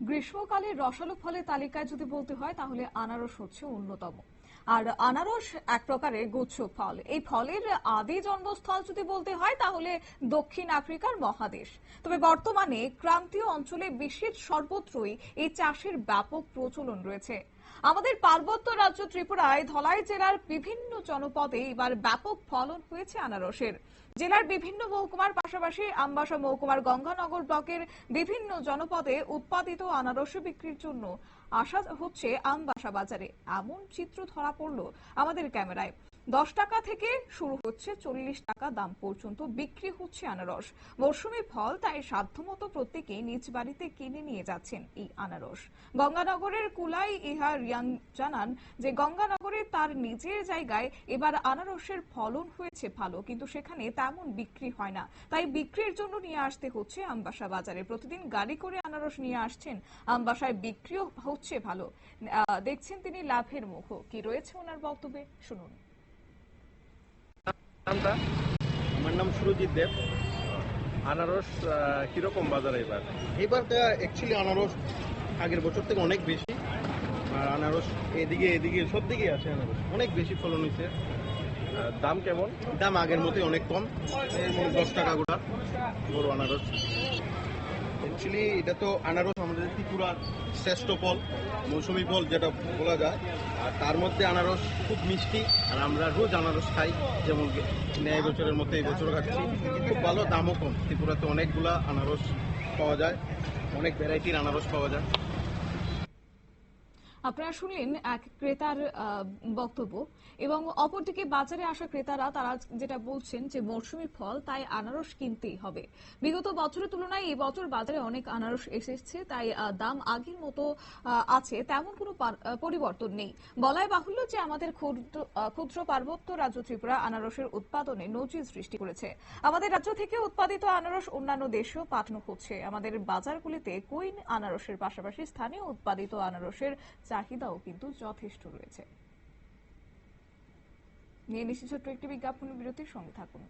গ্রীষ্মকালে রসালো ফলের তালিকায় যদি বলতে হয় তাহলে আনারস হচ্ছে অন্যতম। আর আনারস এক প্রকারের গুচ্ছ ফল। এই ফলের আদি জন্মস্থল যদি বলতে হয়, তাহলে দক্ষিণ আফ্রিকার মহাদেশ। তবে বর্তমানে ক্রান্তীয় অঞ্চলে বিশ্বের সর্বত্রই এই চাষের ব্যাপক প্রচলন রয়েছে। আমাদের পার্বত্য রাজ্য ত্রিপুরায় ধলাই জেলার বিভিন্ন জনপদে এবার ব্যাপক ফলন হয়েছে আনারসের। জেলার বিভিন্ন মহকুমার পাশাপাশি আমবাসা মহকুমার গঙ্গানগর ব্লকের বিভিন্ন জনপদে উৎপাদিত আনারস বিক্রির জন্য আসা হচ্ছে আমবাসা বাজারে। এমন চিত্র ধরা পড়ল আমাদের ক্যামেরায়। দশ টাকা থেকে শুরু হচ্ছে চল্লিশ টাকা দাম পর্যন্ত বিক্রি হচ্ছে আনারস। মৌসুমী ফল তাই সাধ্যমতো প্রত্যেকেই নিজ বাড়িতে কিনে নিয়ে যাচ্ছেন এই আনারস। গঙ্গানগরের কুলাই ইহা রিয়াং জানান যে গঙ্গানগরে তার নিজের জায়গায় এবার আনারসের ফলন হয়েছে ভালো, কিন্তু সেখানে তেমন বিক্রি হয় না। তাই বিক্রির জন্য নিয়ে আসতে হচ্ছে আমবাসা বাজারে। প্রতিদিন গাড়ি করে আনারস নিয়ে আসছেন, আমবাসায় বিক্রিও হচ্ছে ভালো। দেখছেন তিনি লাভের মুখ কি রয়েছে ওনার বক্তব্যে? শুনুন। নামটা? আমার নাম সুরজিৎ দেব। আনারস কীরকম বাজার বাজারে এবার? এবারটা অ্যাকচুয়ালি আনারস আগের বছর থেকে অনেক বেশি। আর আনারস এদিকে এদিকে সব দিকেই আছে আনারস। অনেক বেশি ফলন হয়েছে। দাম কেমন? দাম আগের মতোই অনেক কম। দশ টাকা গোটা বড় আনারস। অ্যাকচুয়ালি এটা তো আনারস, আমাদের ত্রিপুরার শ্রেষ্ঠ ফল, মৌসুমি ফল যেটা বলা যায়। আর তার মধ্যে আনারস খুব মিষ্টি, আর আমরা রোজ আনারস খাই, যেমন ন্যায় বছরের মতো এই বছর খাচ্ছি। খুব ভালো, দামও কম। ত্রিপুরাতে অনেকগুলা আনারস পাওয়া যায়, অনেক ভ্যারাইটির আনারস পাওয়া যায়। আপনারা শুনলেন এক ক্রেতার বক্তব্য এবং অপরদিকে বাজারে আসা ক্রেতারা তারা যেটা বলছেন যে মৌসুমী ফল তাই আনারস কিনতেই হবে। বিগত বছরের তুলনায় এই বছর বাজারে অনেক আনারস এসেছে, তাই দাম আগের মতো আছে, তেমন কোনো পরিবর্তন নেই। বলাই বাহুল্য যে আমাদের ক্ষুদ্র ক্ষুদ্র পার্বত্য রাজ্য ত্রিপুরা আনারসের উৎপাদনে নজির সৃষ্টি করেছে। আমাদের রাজ্য থেকে উৎপাদিত আনারস অন্যান্য দেশেও পাঠানো হচ্ছে। আমাদের বাজারগুলিতে কুইন আনারসের পাশাপাশি স্থানীয় উৎপাদিত আনারসের চাহিদাও কিন্তু যথেষ্ট রয়েছে। নিয়ে নিশ্চিত ছোট্ট একটি বিজ্ঞাপন বিরতির সঙ্গে থাকুন।